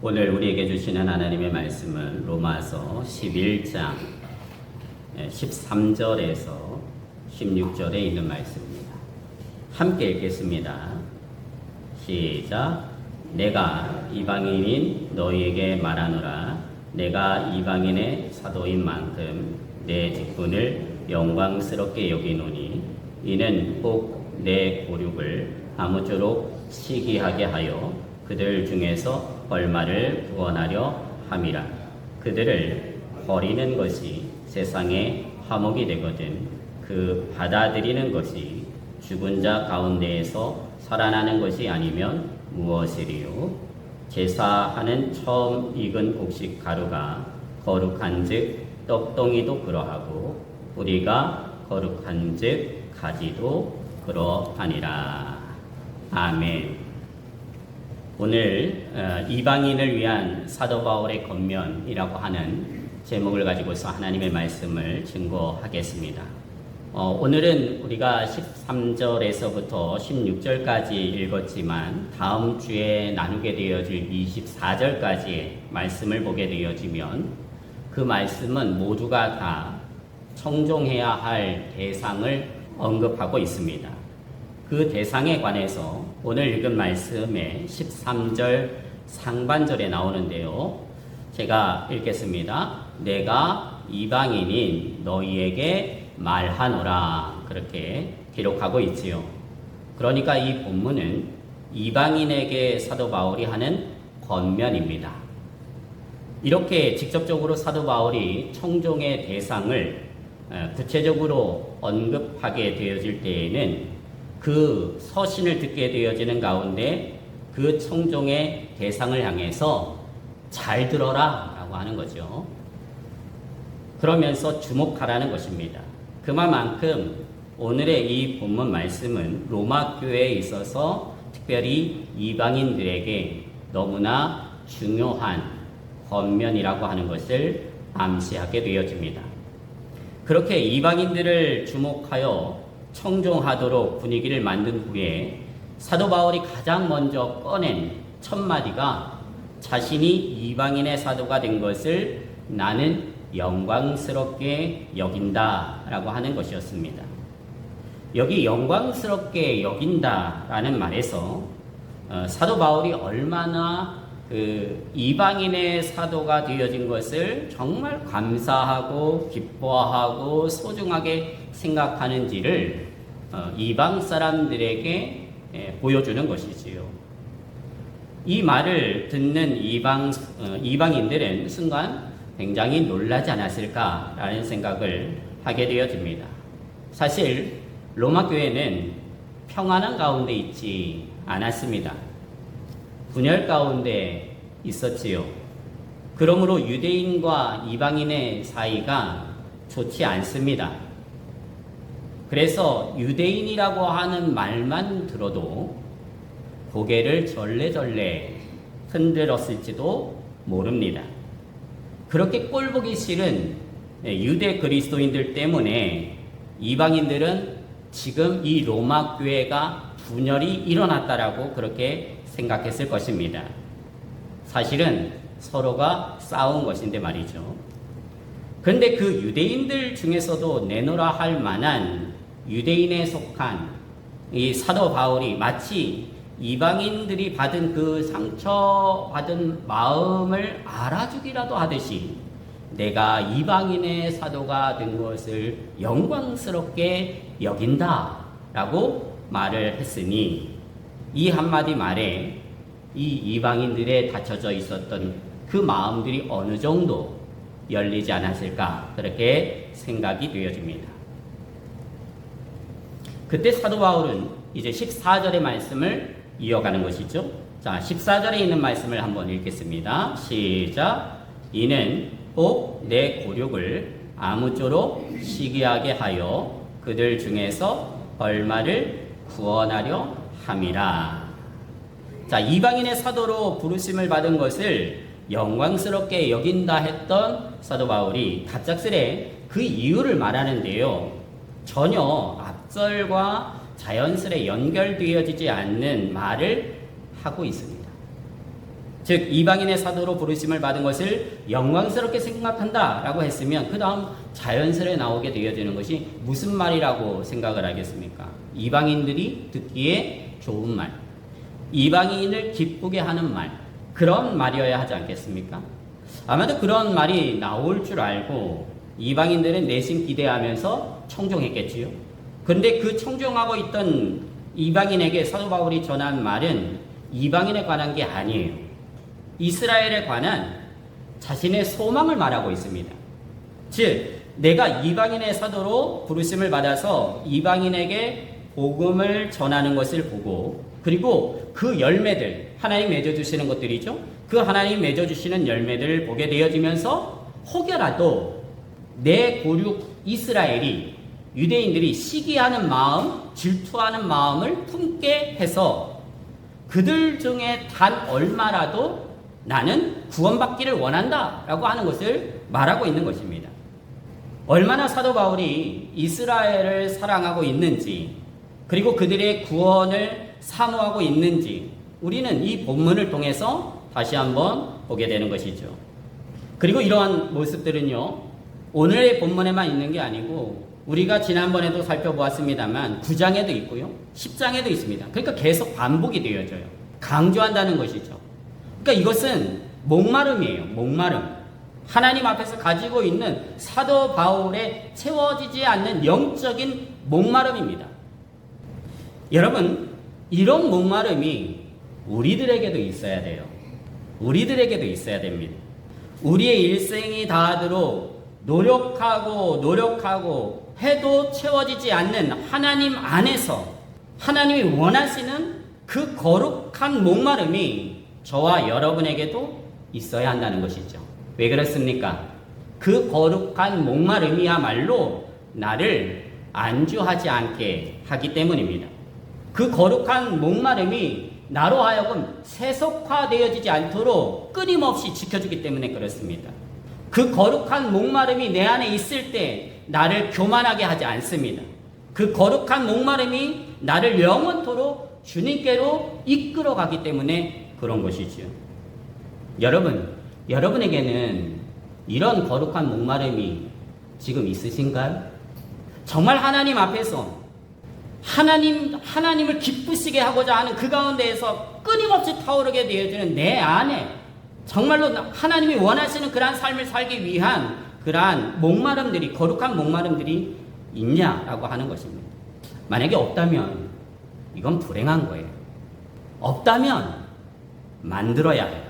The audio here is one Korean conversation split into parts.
오늘 우리에게 주시는 하나님의 말씀은 로마서 11장 13절에서 16절에 있는 말씀입니다. 함께 읽겠습니다. 시작. 내가 이방인인 너희에게 말하노라. 내가 이방인의 사도인 만큼 내 직분을 영광스럽게 여기노니 이는 꼭 내 고륙을 아무쪼록 시기하게 하여 그들 중에서 얼마를 구원하려 함이라. 그들을 버리는 것이 세상의 화목이 되거든 그 받아들이는 것이 죽은 자 가운데에서 살아나는 것이 아니면 무엇이리요? 제사하는 처음 익은 곡식 가루가 거룩한즉 떡덩이도 그러하고 뿌리가 거룩한즉 가지도 그러하니라. 아멘. 오늘 어, 이방인을 위한 사도 바울의 권면이라고 하는 제목을 가지고서 하나님의 말씀을 증거하겠습니다. 어, 오늘은 우리가 13절에서부터 16절까지 읽었지만 다음 주에 나누게 되어질 24절까지의 말씀을 보게 되어지면 그 말씀은 모두가 다 청종해야 할 대상을 언급하고 있습니다. 그 대상에 관해서 오늘 읽은 말씀의 13절 상반절에 나오는데요. 제가 읽겠습니다. 내가 이방인인 너희에게 말하노라. 그렇게 기록하고 있지요. 그러니까 이 본문은 이방인에게 사도 바울이 하는 권면입니다. 이렇게 직접적으로 사도 바울이 청종의 대상을 구체적으로 언급하게 되어질 때에는 그 서신을 듣게 되어지는 가운데 그 청종의 대상을 향해서 잘 들어라 라고 하는 거죠. 그러면서 주목하라는 것입니다. 그만큼 오늘의 이 본문 말씀은 로마 교회에 있어서 특별히 이방인들에게 너무나 중요한 권면이라고 하는 것을 암시하게 되어집니다. 그렇게 이방인들을 주목하여 청종하도록 분위기를 만든 후에 사도 바울이 가장 먼저 꺼낸 첫 마디가 자신이 이방인의 사도가 된 것을 나는 영광스럽게 여긴다 라고 하는 것이었습니다. 여기 영광스럽게 여긴다 라는 말에서 어, 사도 바울이 얼마나 그 이방인의 사도가 되어진 것을 정말 감사하고 기뻐하고 소중하게 생각하는지를 어, 이방 사람들에게 예, 보여주는 것이지요. 이 말을 듣는 이방 어, 이방인들은 순간 굉장히 놀라지 않았을까라는 생각을 하게 되어집니다. 사실 로마 교회는 평안한 가운데 있지 않았습니다. 분열 가운데 있었지요. 그러므로 유대인과 이방인의 사이가 좋지 않습니다. 그래서 유대인이라고 하는 말만 들어도 고개를 절레절레 흔들었을지도 모릅니다. 그렇게 꼴보기 싫은 유대 그리스도인들 때문에 이방인들은 지금 이 로마 교회가 분열이 일어났다라고 그렇게 생각했을 것입니다. 사실은 서로가 싸운 것인데 말이죠. 그런데 그 유대인들 중에서도 내놓으라 할 만한 유대인에 속한 이 사도 바울이 마치 이방인들이 받은 그 상처받은 마음을 알아주기라도 하듯이 내가 이방인의 사도가 된 것을 영광스럽게 여긴다 라고 말을 했으니 이 한마디 말에 이 이방인들의 닫혀져 있었던 그 마음들이 어느 정도 열리지 않았을까 그렇게 생각이 되어집니다. 그때 사도 바울은 이제 14절의 말씀을 이어가는 것이죠. 자, 14절에 있는 말씀을 한번 읽겠습니다. 시작. 이는 꼭내 고륙을 아무쪼록 시기하게 하여 그들 중에서 얼마를 구원하려 함이라. 자, 이방인의 사도로 부르심을 받은 것을 영광스럽게 여긴다 했던 사도 바울이 갑작스레 그 이유를 말하는데요. 전혀 앞절과 자연스레 연결되어지지 않는 말을 하고 있습니다. 즉 이방인의 사도로 부르심을 받은 것을 영광스럽게 생각한다라고 했으면 그 다음 자연스레 나오게 되어지는 것이 무슨 말이라고 생각을 하겠습니까? 이방인들이 듣기에 좋은 말, 이방인을 기쁘게 하는 말 그런 말이어야 하지 않겠습니까? 아마도 그런 말이 나올 줄 알고 이방인들은 내심 기대하면서 청종했겠지요. 그런데 그 청종하고 있던 이방인에게 사도 바울이 전한 말은 이방인에 관한 게 아니에요. 이스라엘에 관한 자신의 소망을 말하고 있습니다. 즉, 내가 이방인의 사도로 부르심을 받아서 이방인에게 복음을 전하는 것을 보고 그리고 그 열매들 하나님 맺어주시는 것들이죠. 그 하나님 맺어주시는 열매들을 보게 되어지면서 혹여라도 내 고륙 이스라엘이 유대인들이 시기하는 마음, 질투하는 마음을 품게 해서 그들 중에 단 얼마라도 나는 구원받기를 원한다 라고 하는 것을 말하고 있는 것입니다. 얼마나 사도 바울이 이스라엘을 사랑하고 있는지 그리고 그들의 구원을 사모하고 있는지 우리는 이 본문을 통해서 다시 한번 보게 되는 것이죠. 그리고 이러한 모습들은요, 오늘의 본문에만 있는 게 아니고 우리가 지난번에도 살펴보았습니다만 9장에도 있고요. 10장에도 있습니다. 그러니까 계속 반복이 되어져요. 강조한다는 것이죠. 그러니까 이것은 목마름이에요. 목마름. 하나님 앞에서 가지고 있는 사도 바울의 채워지지 않는 영적인 목마름입니다. 여러분, 이런 목마름이 우리들에게도 있어야 돼요. 우리들에게도 있어야 됩니다. 우리의 일생이 다하도록 노력하고 노력하고 해도 채워지지 않는 하나님 안에서 하나님이 원하시는 그 거룩한 목마름이 저와 여러분에게도 있어야 한다는 것이죠. 왜 그렇습니까? 그 거룩한 목마름이야말로 나를 안주하지 않게 하기 때문입니다. 그 거룩한 목마름이 나로 하여금 세속화되어지지 않도록 끊임없이 지켜주기 때문에 그렇습니다. 그 거룩한 목마름이 내 안에 있을 때 나를 교만하게 하지 않습니다. 그 거룩한 목마름이 나를 영원토록 주님께로 이끌어 가기 때문에 그런 것이지요. 여러분, 여러분에게는 이런 거룩한 목마름이 지금 있으신가요? 정말 하나님 앞에서 하나님, 하나님을 기쁘시게 하고자 하는 그 가운데에서 끊임없이 타오르게 되어지는 내 안에 정말로 하나님이 원하시는 그러한 삶을 살기 위한 그러한 목마름들이, 거룩한 목마름들이 있냐라고 하는 것입니다. 만약에 없다면 이건 불행한 거예요. 없다면 만들어야 해요.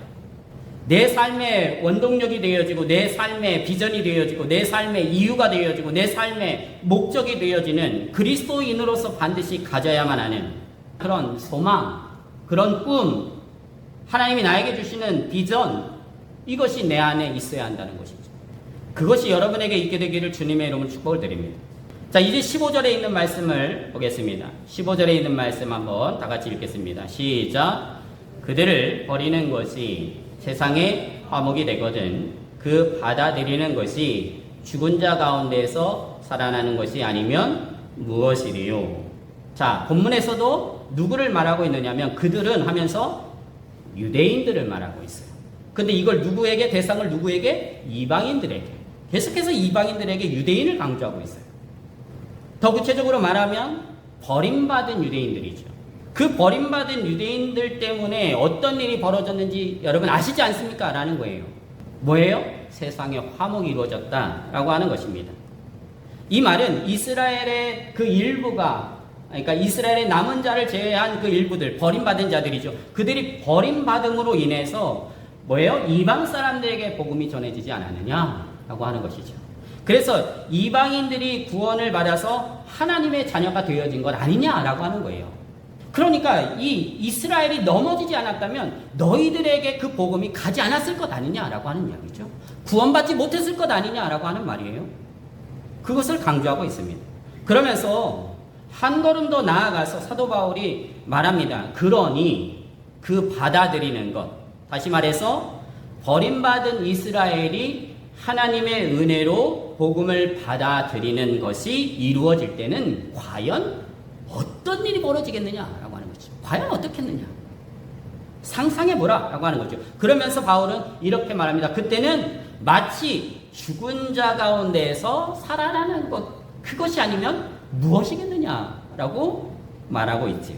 내 삶의 원동력이 되어지고 내 삶의 비전이 되어지고 내 삶의 이유가 되어지고 내 삶의 목적이 되어지는 그리스도인으로서 반드시 가져야만 하는 그런 소망, 그런 꿈, 하나님이 나에게 주시는 비전 이것이 내 안에 있어야 한다는 것이죠. 그것이 여러분에게 있게 되기를 주님의 이름으로 축복을 드립니다. 자, 이제 15절에 있는 말씀을 보겠습니다. 15절에 있는 말씀 한번 다 같이 읽겠습니다. 시작. 그들을 버리는 것이 세상의 화목이 되거든 그 받아들이는 것이 죽은 자 가운데서 살아나는 것이 아니면 무엇이리요? 자, 본문에서도 누구를 말하고 있느냐면 그들은 하면서 유대인들을 말하고 있어요. 근데 이걸 누구에게 대상을 누구에게 이방인들에게 계속해서 이방인들에게 유대인을 강조하고 있어요. 더 구체적으로 말하면 버림받은 유대인들이죠. 그 버림받은 유대인들 때문에 어떤 일이 벌어졌는지 여러분 아시지 않습니까? 라는 거예요. 뭐예요? 세상에 화목이 이루어졌다 라고 하는 것입니다. 이 말은 이스라엘의 그 일부가 그러니까 이스라엘의 남은 자를 제외한 그 일부들 버림받은 자들이죠. 그들이 버림받음으로 인해서 뭐예요? 이방 사람들에게 복음이 전해지지 않았느냐 라고 하는 것이죠. 그래서 이방인들이 구원을 받아서 하나님의 자녀가 되어진 것 아니냐라고 하는 거예요. 그러니까 이 이스라엘이 넘어지지 않았다면 너희들에게 그 복음이 가지 않았을 것 아니냐라고 하는 이야기죠. 구원받지 못했을 것 아니냐라고 하는 말이에요. 그것을 강조하고 있습니다. 그러면서 한 걸음 더 나아가서 사도 바울이 말합니다. 그러니 그 받아들이는 것. 다시 말해서 버림받은 이스라엘이 하나님의 은혜로 복음을 받아들이는 것이 이루어질 때는 과연 어떤 일이 벌어지겠느냐라고 하는 거죠. 과연 어떻겠느냐? 상상해보라 라고 하는 거죠. 그러면서 바울은 이렇게 말합니다. 그때는 마치 죽은 자 가운데에서 살아나는 것, 그것이 아니면 무엇이겠느냐 라고 말하고 있지요.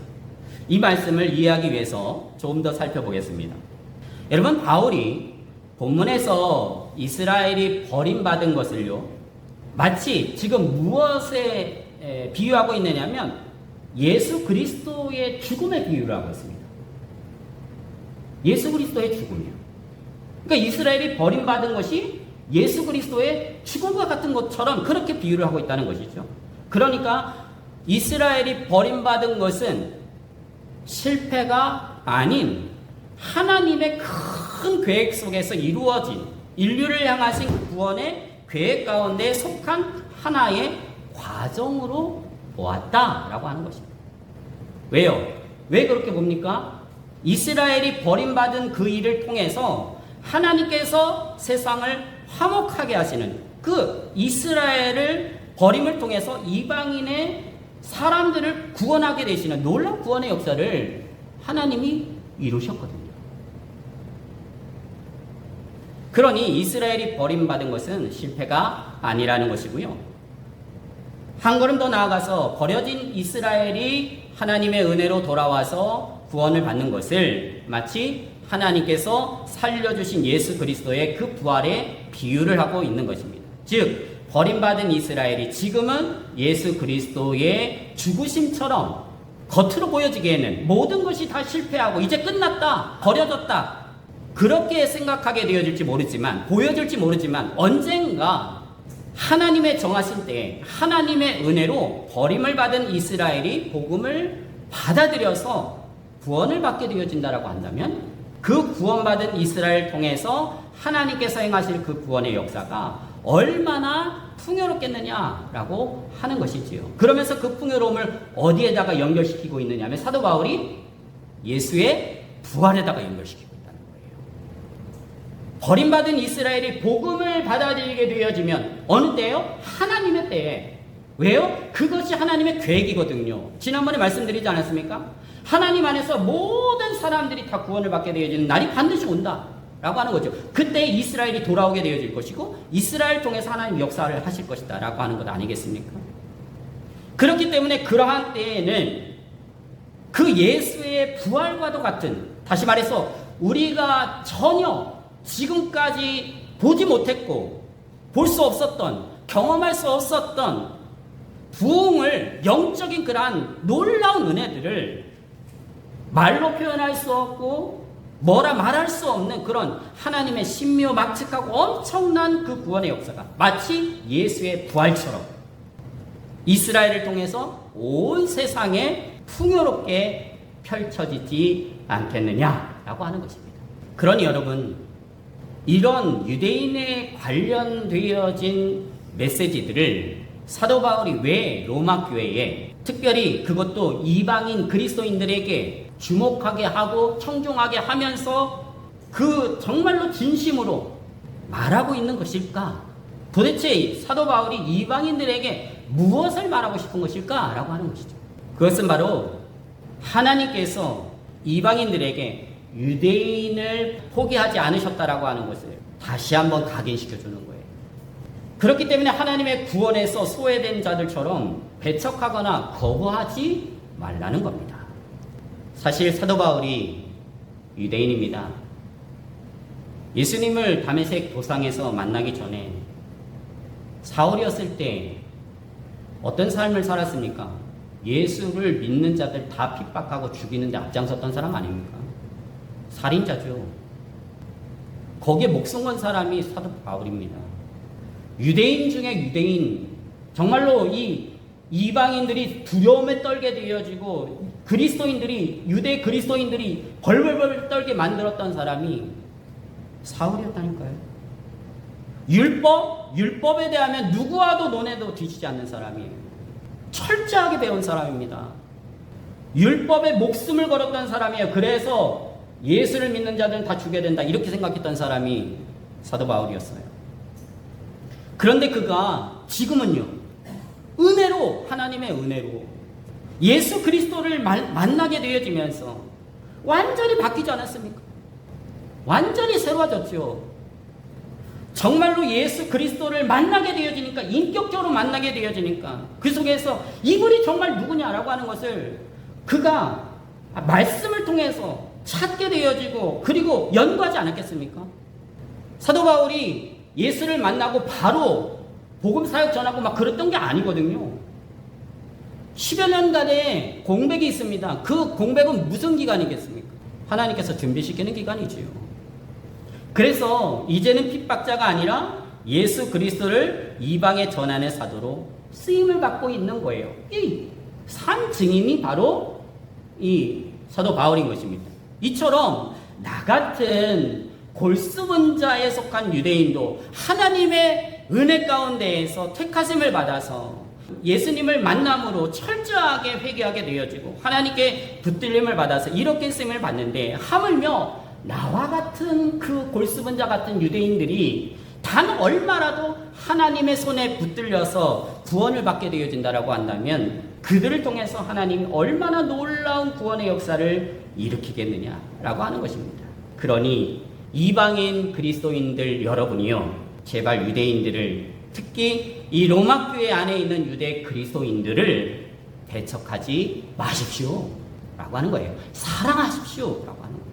이 말씀을 이해하기 위해서 조금 더 살펴보겠습니다. 여러분, 바울이 본문에서 이스라엘이 버림받은 것을요, 마치 지금 무엇에 에, 비유하고 있느냐면 예수 그리스도의 죽음에 비유를 하고 있습니다. 예수 그리스도의 죽음이요. 그러니까 이스라엘이 버림받은 것이 예수 그리스도의 죽음과 같은 것처럼 그렇게 비유를 하고 있다는 것이죠. 그러니까 이스라엘이 버림받은 것은 실패가 아닌 하나님의 큰 계획 속에서 이루어진 인류를 향하신 구원의 계획 가운데 속한 하나의 과정으로 보았다라고 하는 것입니다. 왜요? 왜 그렇게 봅니까? 이스라엘이 버림받은 그 일을 통해서 하나님께서 세상을 화목하게 하시는 그 이스라엘을 버림을 통해서 이방인의 사람들을 구원하게 되시는 놀라운 구원의 역사를 하나님이 이루셨거든요. 그러니 이스라엘이 버림받은 것은 실패가 아니라는 것이고요. 한 걸음 더 나아가서 버려진 이스라엘이 하나님의 은혜로 돌아와서 구원을 받는 것을 마치 하나님께서 살려주신 예수 그리스도의 그 부활에 비유를 하고 있는 것입니다. 즉, 버림받은 이스라엘이 지금은 예수 그리스도의 죽으심처럼 겉으로 보여지기에는 모든 것이 다 실패하고 이제 끝났다, 버려졌다. 그렇게 생각하게 되어질지 모르지만, 보여질지 모르지만, 언젠가 하나님의 정하신 때에 하나님의 은혜로 버림을 받은 이스라엘이 복음을 받아들여서 구원을 받게 되어진다라고 한다면 그 구원받은 이스라엘 통해서 하나님께서 행하실 그 구원의 역사가 얼마나 풍요롭겠느냐라고 하는 것이지요. 그러면서 그 풍요로움을 어디에다가 연결시키고 있느냐 하면 사도 바울이 예수의 부활에다가 연결시키고. 버림받은 이스라엘이 복음을 받아들이게 되어지면 어느 때요? 하나님의 때에. 왜요? 그것이 하나님의 계획이거든요. 지난번에 말씀드리지 않았습니까? 하나님 안에서 모든 사람들이 다 구원을 받게 되어지는 날이 반드시 온다. 라고 하는 거죠. 그때 이스라엘이 돌아오게 되어질 것이고, 이스라엘 통해서 하나님 역사를 하실 것이다. 라고 하는 것 아니겠습니까? 그렇기 때문에 그러한 때에는 그 예수의 부활과도 같은, 다시 말해서 우리가 전혀 지금까지 보지 못했고, 볼 수 없었던, 경험할 수 없었던 부흥을, 영적인 그러한 놀라운 은혜들을 말로 표현할 수 없고 뭐라 말할 수 없는 그런 하나님의 신묘 막측하고 엄청난 그 구원의 역사가 마치 예수의 부활처럼 이스라엘을 통해서 온 세상에 풍요롭게 펼쳐지지 않겠느냐라고 하는 것입니다. 그러니 여러분 이런 유대인에 관련되어진 메시지들을 사도 바울이 왜 로마 교회에 특별히 그것도 이방인 그리스도인들에게 주목하게 하고 청중하게 하면서 그 정말로 진심으로 말하고 있는 것일까? 도대체 사도 바울이 이방인들에게 무엇을 말하고 싶은 것일까? 라고 하는 것이죠. 그것은 바로 하나님께서 이방인들에게 유대인을 포기하지 않으셨다라고 하는 것을 다시 한번 각인시켜 주는 거예요. 그렇기 때문에 하나님의 구원에서 소외된 자들처럼 배척하거나 거부하지 말라는 겁니다. 사실 사도 바울이 유대인입니다. 예수님을 담에색 도상에서 만나기 전에 사울이었을 때 어떤 삶을 살았습니까? 예수를 믿는 자들 다 핍박하고 죽이는데 앞장섰던 사람 아닙니까? 살인자죠. 거기에 목숨 건 사람이 사도 바울입니다. 유대인 중에 유대인, 정말로 이 이방인들이 두려움에 떨게 되어지고 그리스도인들이 유대 그리스도인들이 벌벌벌 떨게 만들었던 사람이 사울이었다니까요. 율법 율법에 대하면 누구와도 논해도 뒤지지 않는 사람이에요. 철저하게 배운 사람입니다. 율법에 목숨을 걸었던 사람이에요. 그래서 예수를 믿는 자들은 다 죽여야 된다 이렇게 생각했던 사람이 사도 바울이었어요. 그런데 그가 지금은요. 은혜로 하나님의 은혜로 예수 그리스도를 만나게 되어지면서 완전히 바뀌지 않았습니까? 완전히 새로워졌죠. 정말로 예수 그리스도를 만나게 되어지니까 인격적으로 만나게 되어지니까 그 속에서 이분이 정말 누구냐라고 하는 것을 그가 말씀을 통해서 찾게 되어지고 그리고 연구하지 않았겠습니까? 사도 바울이 예수를 만나고 바로 복음 사역 전하고 막 그랬던 게 아니거든요. 10여 년간의 공백이 있습니다. 그 공백은 무슨 기간이겠습니까? 하나님께서 준비시키는 기간이지요. 그래서 이제는 핍박자가 아니라 예수 그리스도를 이방에 전하는 사도로 쓰임을 받고 있는 거예요. 이 산 증인이 바로 이 사도 바울인 것입니다. 이처럼 나 같은 골수분자에 속한 유대인도 하나님의 은혜 가운데에서 택하심을 받아서 예수님을 만남으로 철저하게 회개하게 되어지고 하나님께 붙들림을 받아서 이렇게 쓰임을 받는데 하물며 나와 같은 그 골수분자 같은 유대인들이 단 얼마라도 하나님의 손에 붙들려서 구원을 받게 되어진다라고 한다면 그들을 통해서 하나님이 얼마나 놀라운 구원의 역사를 일으키겠느냐라고 하는 것입니다. 그러니 이방인 그리스도인들 여러분이요, 제발 유대인들을 특히 이 로마 교회 안에 있는 유대 그리스도인들을 배척하지 마십시오 라고 하는 거예요. 사랑하십시오 라고 하는 거예요.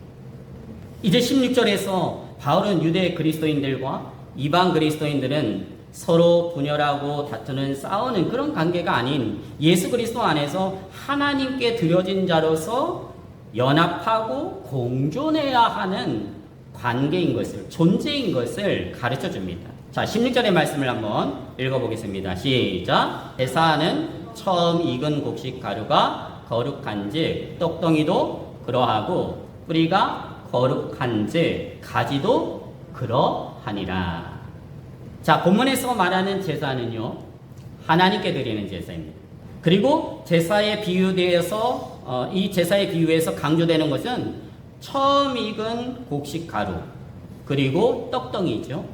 이제 16절에서 바울은 유대 그리스도인들과 이방 그리스도인들은 서로 분열하고 다투는 싸우는 그런 관계가 아닌 예수 그리스도 안에서 하나님께 드려진 자로서 연합하고 공존해야 하는 관계인 것을 존재인 것을 가르쳐 줍니다. 자, 16절의 말씀을 한번 읽어보겠습니다. 시작. 대사는 처음 익은 곡식 가루가 거룩한즉 떡덩이도 그러하고 뿌리가 거룩한 즉 가지도 그러하니라. 자, 본문에서 말하는 제사는요, 하나님께 드리는 제사입니다. 그리고 제사의 비유대에서, 어, 이 제사의 비유에서 강조되는 것은 처음 익은 곡식 가루, 그리고 떡덩이죠.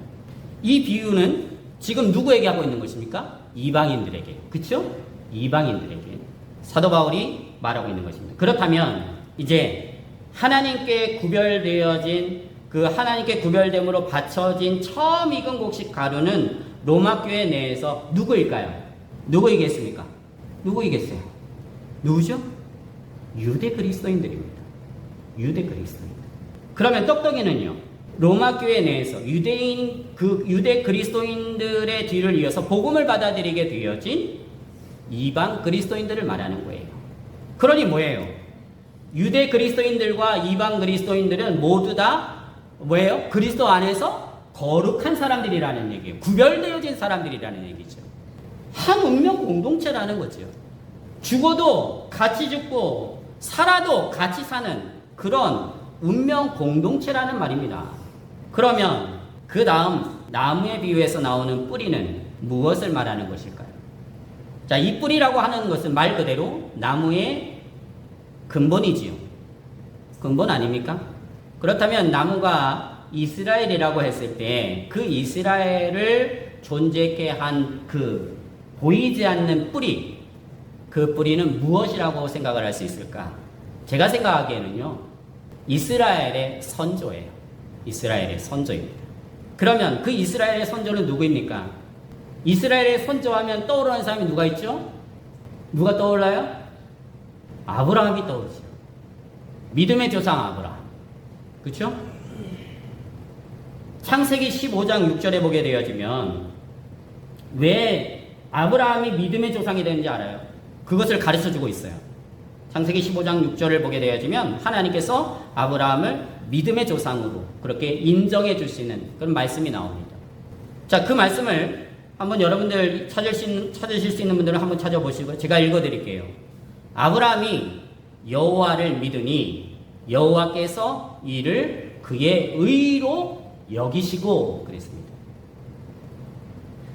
이 비유는 지금 누구에게 하고 있는 것입니까? 이방인들에게. 그쵸? 이방인들에게. 사도 바울이 말하고 있는 것입니다. 그렇다면, 이제 하나님께 구별되어진 그 하나님께 구별됨으로 바쳐진 처음 익은 곡식 가루는 로마 교회 내에서 누구일까요? 누구이겠습니까? 누구이겠어요? 누구죠? 유대 그리스도인들입니다. 유대 그리스도인. 그러면 떡떡이는요? 로마 교회 내에서 유대인 그 유대 그리스도인들의 뒤를 이어서 복음을 받아들이게 되어진 이방 그리스도인들을 말하는 거예요. 그러니 뭐예요? 유대 그리스도인들과 이방 그리스도인들은 모두 다 뭐예요? 그리스도 안에서 거룩한 사람들이라는 얘기예요. 구별되어진 사람들이라는 얘기죠. 한 운명 공동체라는 거죠. 죽어도 같이 죽고 살아도 같이 사는 그런 운명 공동체라는 말입니다. 그러면 그 다음 나무의 비유에서 나오는 뿌리는 무엇을 말하는 것일까요? 자, 이 뿌리라고 하는 것은 말 그대로 나무의 근본이지요. 근본 아닙니까? 그렇다면 나무가 이스라엘이라고 했을 때 그 이스라엘을 존재케 한 그 보이지 않는 뿌리, 그 뿌리는 무엇이라고 생각을 할 수 있을까? 제가 생각하기에는요, 이스라엘의 선조예요. 이스라엘의 선조입니다. 그러면 그 이스라엘의 선조는 누구입니까? 이스라엘의 선조하면 떠오르는 사람이 누가 있죠? 누가 떠올라요? 아브라함이 떠오르죠. 믿음의 조상 아브라함. 그렇죠? 창세기 15장 6절에 보게 되어지면 왜 아브라함이 믿음의 조상이 되는지 알아요? 그것을 가르쳐 주고 있어요. 창세기 15장 6절을 보게 되어지면 하나님께서 아브라함을 믿음의 조상으로 그렇게 인정해 주시는 그런 말씀이 나옵니다. 자, 그 말씀을 한번 여러분들 찾을 수 있는, 찾으실 수 있는 분들은 한번 찾아보시고 제가 읽어 드릴게요. 아브라함이 여호와를 믿으니 여호와께서 이를 그의 의로 여기시고 그랬습니다.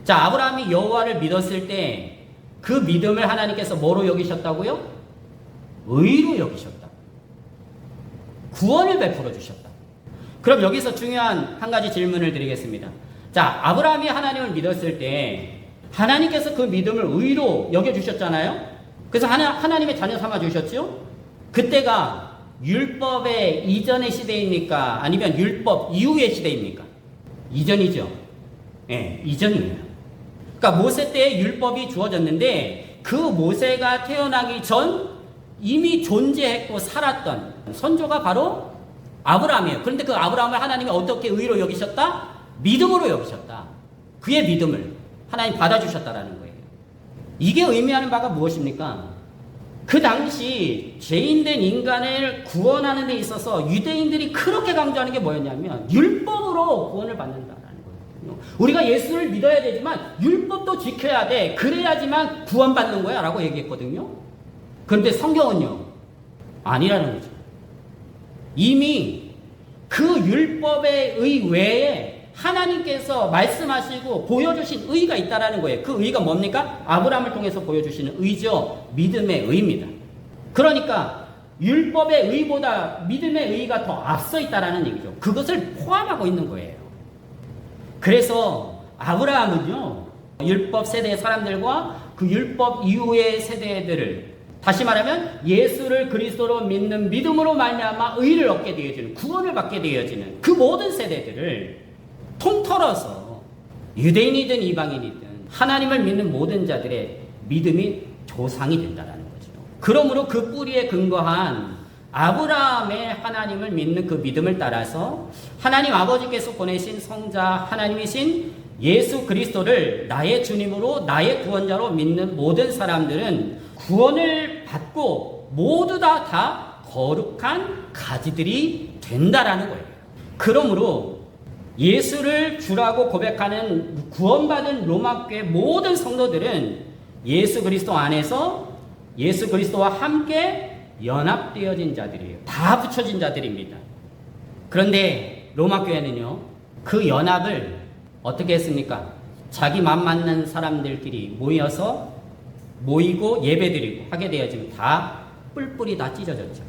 자, 아브라함이 여호와를 믿었을 때 그 믿음을 하나님께서 뭐로 여기셨다고요? 의로 여기셨다. 구원을 베풀어 주셨다. 그럼 여기서 중요한 한 가지 질문을 드리겠습니다. 자, 아브라함이 하나님을 믿었을 때 하나님께서 그 믿음을 의로 여겨 주셨잖아요. 그래서 하나, 하나님의 자녀 삼아 주셨죠? 그때가 율법의 이전의 시대입니까? 아니면 율법 이후의 시대입니까? 이전이죠. 예, 이전이에요. 그러니까 모세 때 율법이 주어졌는데 그 모세가 태어나기 전 이미 존재했고 살았던 선조가 바로 아브라함이에요. 그런데 그 아브라함을 하나님이 어떻게 의로 여기셨다? 믿음으로 여기셨다. 그의 믿음을 하나님 받아주셨다라는 거예요. 이게 의미하는 바가 무엇입니까? 그 당시 죄인된 인간을 구원하는 데 있어서 유대인들이 그렇게 강조하는 게 뭐였냐면 율법으로 구원을 거예요. 우리가 예수를 믿어야 되지만 율법도 지켜야 돼. 그래야지만 구원받는 거야 라고 얘기했거든요. 그런데 성경은요. 아니라는 거죠. 이미 그 율법의 의 외에 하나님께서 말씀하시고 보여주신 의가 있다라는 거예요. 그 의가 뭡니까? 아브라함을 통해서 보여주시는 의죠. 믿음의 의입니다. 그러니까 율법의 의보다 믿음의 의가 더 앞서 있다라는 얘기죠. 그것을 포함하고 있는 거예요. 그래서 아브라함은요. 율법 세대의 사람들과 그 율법 이후의 세대들을 다시 말하면 예수를 그리스도로 믿는 믿음으로 말미암아 의를 얻게 되어지는 구원을 받게 되어지는 그 모든 세대들을 통틀어서 유대인이든 이방인이든 하나님을 믿는 모든 자들의 믿음이 조상이 된다라는 거죠. 그러므로 그 뿌리에 근거한 아브라함의 하나님을 믿는 그 믿음을 따라서 하나님 아버지께서 보내신 성자 하나님이신 예수 그리스도를 나의 주님으로 나의 구원자로 믿는 모든 사람들은 구원을 받고 모두 다, 다 거룩한 가지들이 된다라는 거예요. 그러므로 예수를 주라고 고백하는 구원받은 로마교회 모든 성도들은 예수 그리스도 안에서 예수 그리스도와 함께 연합되어진 자들이에요. 다 붙여진 자들입니다. 그런데 로마 교회는요, 그 연합을 어떻게 했습니까? 자기 맘 맞는 사람들끼리 모여서 모이고 예배드리고 하게 되어지면 다 뿔뿔이 다 찢어졌죠.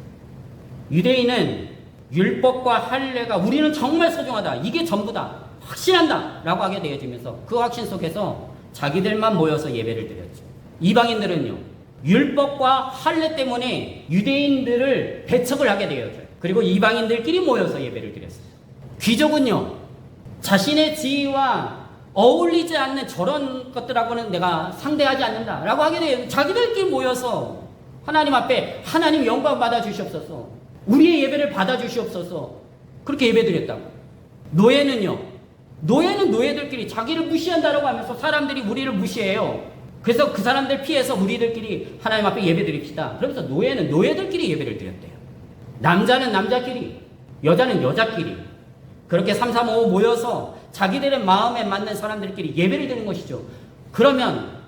유대인은 율법과 할례가 우리는 정말 소중하다. 이게 전부다. 확신한다. 라고 하게 되어지면서 그 확신 속에서 자기들만 모여서 예배를 드렸죠. 이방인들은요. 율법과 할례 때문에 유대인들을 배척을 하게 되어져요. 그리고 이방인들끼리 모여서 예배를 드렸어요. 귀족은요. 자신의 지위와 어울리지 않는 저런 것들하고는 내가 상대하지 않는다. 라고 하게 돼요. 자기들끼리 모여서 하나님 앞에 하나님 영광 받아 주시옵소서. 우리의 예배를 받아 주시옵소서. 그렇게 예배 드렸다고. 노예는요. 노예는 노예들끼리 자기를 무시한다라고 하면서 사람들이 우리를 무시해요. 그래서 그 사람들 피해서 우리들끼리 하나님 앞에 예배 드립시다. 그러면서 노예는 노예들끼리 예배를 드렸대요. 남자는 남자끼리, 여자는 여자끼리. 그렇게 3, 3, 5 모여서 자기들의 마음에 맞는 사람들끼리 예배를 드리는 것이죠. 그러면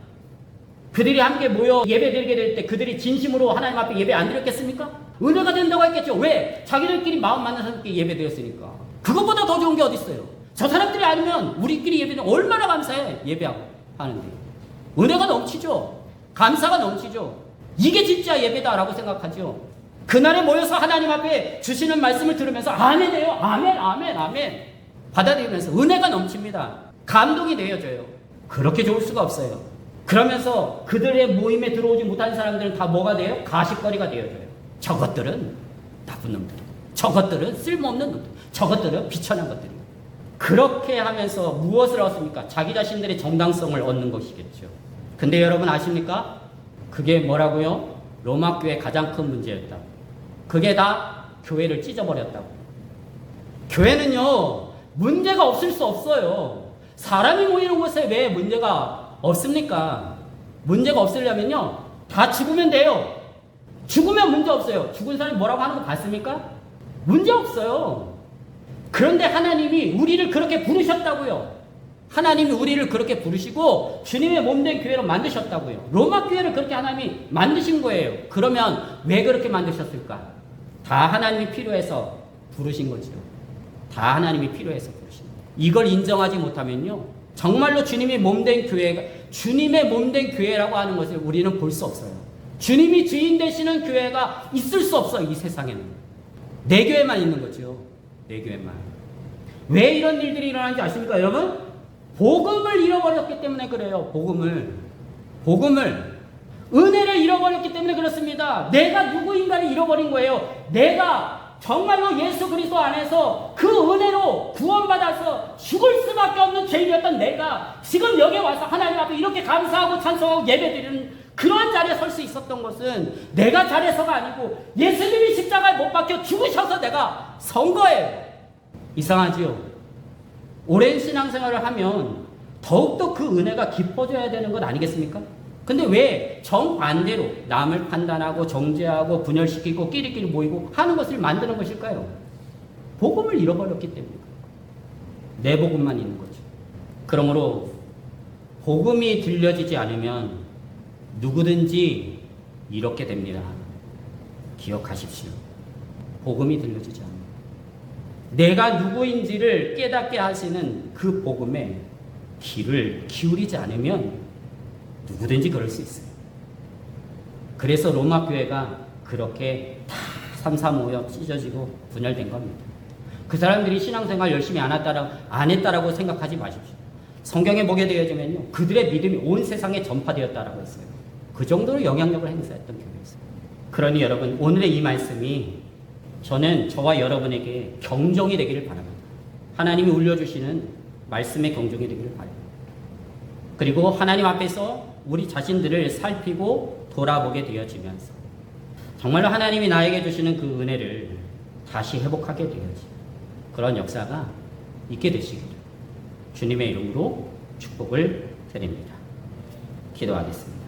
그들이 함께 모여 예배 드리게 될 때 그들이 진심으로 하나님 앞에 예배 안 드렸겠습니까? 은혜가 된다고 했겠죠. 왜? 자기들끼리 마음 맞는 사람끼리 예배 드렸으니까. 그것보다 더 좋은 게 어디 있어요? 저 사람들이 아니면 우리끼리 예배는 얼마나 감사해 예배하고 하는데 은혜가 넘치죠. 감사가 넘치죠. 이게 진짜 예배다라고 생각하죠. 그날에 모여서 하나님 앞에 주시는 말씀을 들으면서 아멘해요. 아멘, 아멘, 아멘. 받아들이면서 은혜가 넘칩니다. 감동이 되어져요. 그렇게 좋을 수가 없어요. 그러면서 그들의 모임에 들어오지 못한 사람들은 다 뭐가 돼요? 가식거리가 되어져요. 저것들은 나쁜 놈들. 저것들은 쓸모없는 놈들. 저것들은 비천한 것들이. 그렇게 하면서 무엇을 얻습니까? 자기 자신들의 정당성을 얻는 것이겠죠. 근데 여러분 아십니까? 그게 뭐라고요? 로마 교회 가장 큰 문제였다. 그게 다 교회를 찢어버렸다고. 교회는요, 문제가 없을 수 없어요. 사람이 모이는 곳에 왜 문제가 없습니까? 문제가 없으려면요, 다 죽으면 돼요. 죽으면 문제 없어요. 죽은 사람이 뭐라고 하는 거 봤습니까? 문제 없어요. 그런데 하나님이 우리를 그렇게 부르셨다고요. 하나님이 우리를 그렇게 부르시고 주님의 몸된 교회로 만드셨다고요. 로마 교회를 그렇게 하나님이 만드신 거예요. 그러면 왜 그렇게 만드셨을까? 다 하나님이 필요해서 부르신 거죠. 다 하나님이 필요해서 부르신 거예요. 이걸 인정하지 못하면요. 정말로 주님이 몸된 교회가 주님의 몸된 교회라고 하는 것을 우리는 볼 수 없어요. 주님이 주인 되시는 교회가 있을 수 없어요. 이 세상에는. 내 교회만 있는 거죠. 내 교회만. 왜 이런 일들이 일어나는지 아십니까, 여러분? 복음을 잃어버렸기 때문에 그래요. 복음을. 복음을. 은혜를 잃어버렸기 때문에 그렇습니다. 내가 누구인가를 잃어버린 거예요. 내가 정말로 예수 그리스도 안에서 그 은혜로 구원받아서 죽을 수밖에 없는 죄인이었던 내가 지금 여기 와서 하나님 앞에 이렇게 감사하고 찬송하고 예배 드리는 그런 자리에 설 수 있었던 것은 내가 잘해서가 아니고 예수님이 십자가에 못 박혀 죽으셔서 내가 선 거예요. 이상하지요? 오랜 신앙생활을 하면 더욱더 그 은혜가 깊어져야 되는 것 아니겠습니까? 근데 왜 정반대로 남을 판단하고 정죄하고 분열시키고 끼리끼리 모이고 하는 것을 만드는 것일까요? 복음을 잃어버렸기 때문에 내 복음만 있는 거죠. 그러므로 복음이 들려지지 않으면 누구든지 이렇게 됩니다. 기억하십시오. 복음이 들려지지 않으면 내가 누구인지를 깨닫게 하시는 그 복음에 귀를 기울이지 않으면 누구든지 그럴 수 있어요. 그래서 로마 교회가 그렇게 다 삼삼오역 찢어지고 분열된 겁니다. 그 사람들이 신앙생활 열심히 안 했다라고, 안 했다라고 생각하지 마십시오. 성경에 보게 되어지면요. 그들의 믿음이 온 세상에 전파되었다라고 했어요. 그 정도로 영향력을 행사했던 교회였어요. 그러니 여러분, 오늘의 이 말씀이 저는 저와 여러분에게 경종이 되기를 바랍니다. 하나님이 울려주시는 말씀의 경종이 되기를 바랍니다. 그리고 하나님 앞에서 우리 자신들을 살피고 돌아보게 되어지면서 정말로 하나님이 나에게 주시는 그 은혜를 다시 회복하게 되어지 그런 역사가 있게 되시기를 주님의 이름으로 축복을 드립니다. 기도하겠습니다.